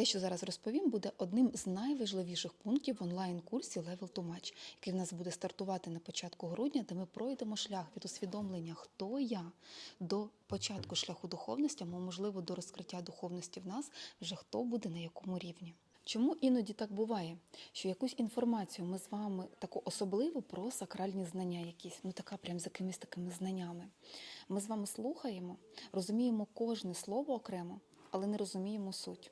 Те, що зараз розповім, буде одним з найважливіших пунктів в онлайн-курсі Level to Match, який в нас буде стартувати на початку грудня, де ми пройдемо шлях від усвідомлення, хто я, до початку шляху духовності, або, можливо, до розкриття духовності в нас, вже хто буде на якому рівні. Чому іноді так буває, що якусь інформацію ми з вами таку особливу про сакральні знання, якісь, ну така прям з якимись такими знаннями. Ми з вами слухаємо, розуміємо кожне слово окремо, але не розуміємо суть.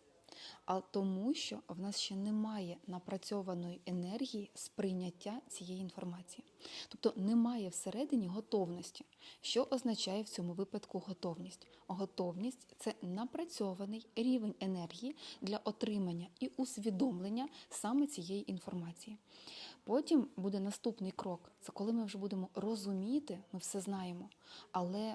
А тому, що в нас ще немає напрацьованої енергії сприйняття цієї інформації. Тобто немає всередині готовності. Що означає в цьому випадку готовність? Готовність це напрацьований рівень енергії для отримання і усвідомлення саме цієї інформації. Потім буде наступний крок це коли ми вже будемо розуміти, ми все знаємо, але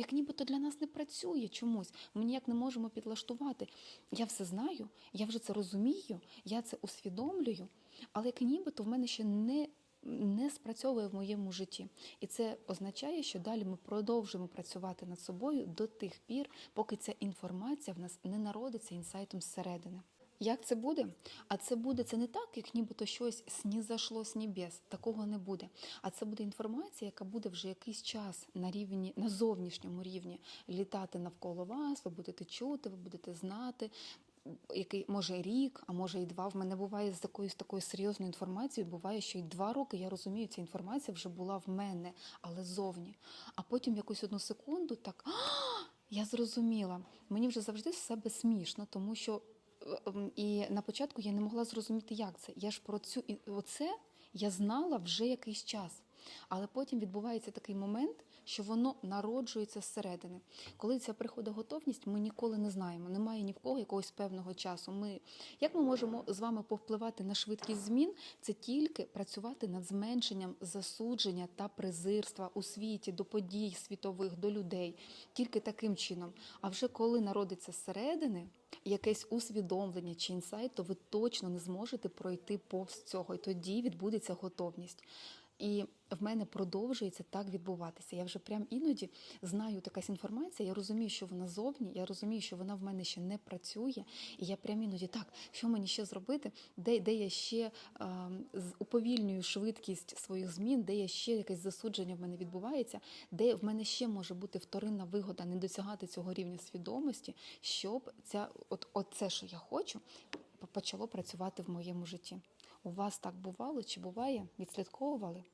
як нібито для нас не працює чомусь. Ми ніяк не можемо підлаштувати. Я все знаю, я вже це розумію, я це усвідомлюю, але як нібито в мене ще не, не спрацьовує в моєму житті. І це означає, що далі ми продовжуємо працювати над собою до тих пір, поки ця інформація в нас не народиться інсайтом зсередини. Як це буде? А це буде це не так, як нібито щось снізашло з небес. Такого не буде. А це буде інформація, яка буде вже якийсь час на рівні, на зовнішньому рівні літати навколо вас. Ви будете чути, ви будете знати. Який може рік, а може і два. В мене буває з з такою серйозною інформацією. Буває, що й два роки я розумію, ця інформація вже була в мене, але зовні. А потім якусь одну секунду так я зрозуміла. Мені вже завжди з себе смішно, тому що І на початку я не могла зрозуміти, як це. Я ж про цю оце я знала вже якийсь час. Але потім відбувається такий момент, що воно народжується зсередини. Коли ця приходить готовність, ми ніколи не знаємо. Немає ні в кого якогось певного часу. Ми як ми можемо з вами повпливати на швидкість змін? Це тільки працювати над зменшенням засудження та презирства у світі до подій світових, до людей. Тільки таким чином. А вже коли народиться зсередини якесь усвідомлення чи інсайт, то ви точно не зможете пройти повз цього, і тоді відбудеться готовність. І в мене продовжується так відбуватися. Я вже прям іноді знаю якась інформація, я розумію, що вона зовні, я розумію, що вона в мене ще не працює. І я прям іноді так, що мені ще зробити, де де я ще е, уповільнюю швидкість своїх змін, де я ще якесь засудження в мене відбувається, де в мене ще може бути вторинна вигода не досягати цього рівня свідомості, щоб ця, от, от це, що я хочу, почало працювати в моєму житті. У вас так бувало чи буває? Відслідковували?